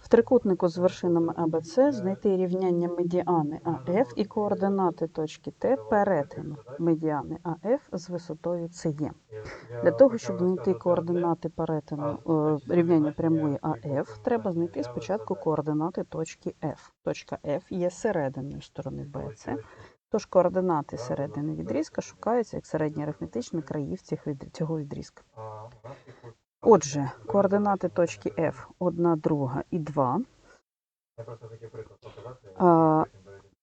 В трикутнику з вершинами АБЦ знайти рівняння медіани АФ і координати точки Т перетину медіани АФ з висотою СЕ. Для того, щоб знайти координати перетину е, рівняння прямої АФ, треба знайти спочатку координати точки F. Точка F є серединою сторони БЦ, тож координати середини відрізка шукаються як середні арифметичні країв цього відрізка. Отже, координати точки F 1, 2 і 2. Я просто хотів приклад показати. А,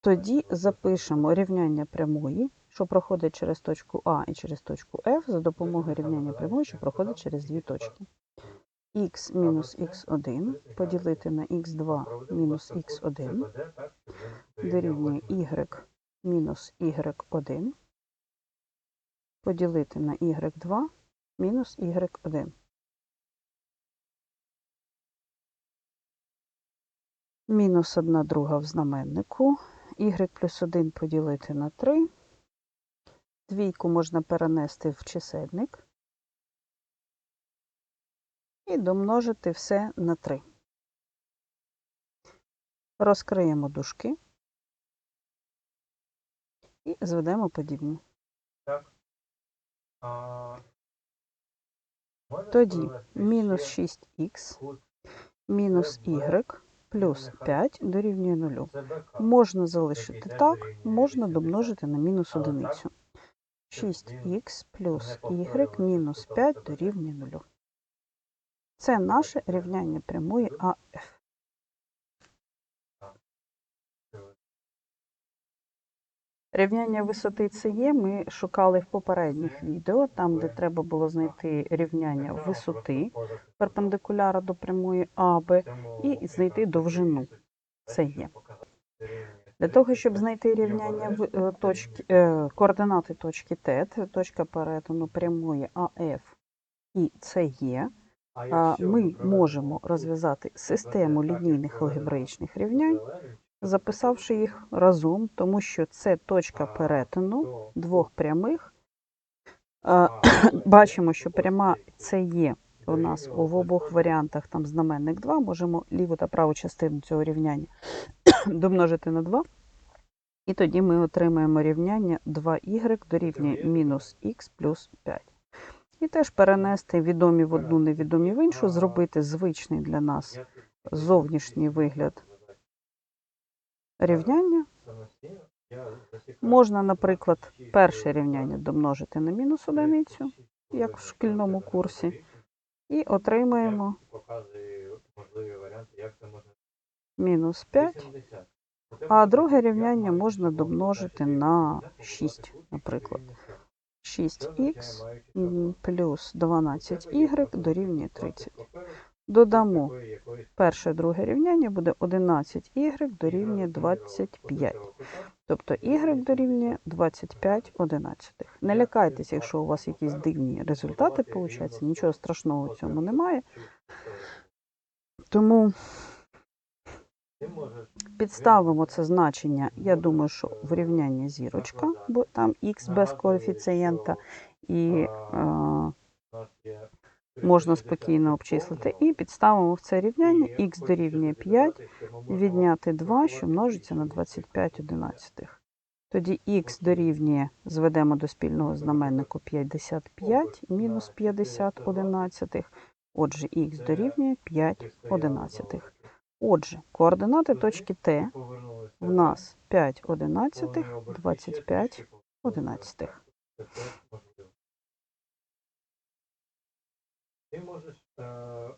Тоді запишемо рівняння прямої, що проходить через точку А і через точку F за допомогою рівняння прямої, що проходить через дві точки. х мінус х1 поділити на х2 мінус х1 дорівнює y мінус y1 поділити на y2 мінус y1. Мінус 1 друга в знаменнику. y плюс 1 поділити на 3. Двійку можна перенести в чисельник. І домножити все на 3. Розкриємо дужки. І зведемо подібні. Тоді мінус 6х мінус y плюс 5 дорівнює 0. Можна залишити так, можна домножити на мінус одиницю. 6х плюс y мінус 5 дорівнює 0. Це наше рівняння прямої АФ. Рівняння висоти СЕ ми шукали в попередніх відео, там, де треба було знайти рівняння висоти перпендикуляра до прямої АБ і знайти довжину. СЕ. Для того, щоб знайти рівняння е, точки, е, координати точки Т, точка перетину прямої АФ і СЕ, ми можемо розв'язати систему лінійних алгебраїчних рівнянь, записавши їх разом, тому що це точка перетину двох прямих. Бачимо, що пряма це є у нас у в обох варіантах там знаменник 2, можемо ліву та праву частину цього рівняння домножити на 2. І тоді ми отримаємо рівняння 2y дорівнює мінус х плюс 5. І теж перенести відомі в одну, невідомі в іншу, зробити звичний для нас зовнішній вигляд рівняння. Можна, наприклад, перше рівняння домножити на мінус одиницю, як в шкільному курсі, і отримаємо мінус 5, а друге рівняння можна домножити на 6, наприклад. 6х плюс 12y дорівнює 30. Додамо перше, друге рівняння буде 11y дорівнює 25. Тобто y дорівнює 25 одинадцятих. Не лякайтеся, якщо у вас якісь дивні результати получаються, нічого страшного в цьому немає. Тому підставимо це значення, я думаю, що в рівняння зірочка, бо там х без коефіцієнта, і е, можна спокійно обчислити. І підставимо в це рівняння х дорівнює 5, відняти 2, що множиться на 25 одинадцятих. Тоді х дорівнює, зведемо до спільного знаменнику 55 мінус 50 одинадцятих. Отже, х дорівнює 5 одинадцятих. Отже, координати точки Т в нас 5 одинадцятих, 25 одинадцятих. 什么是呃？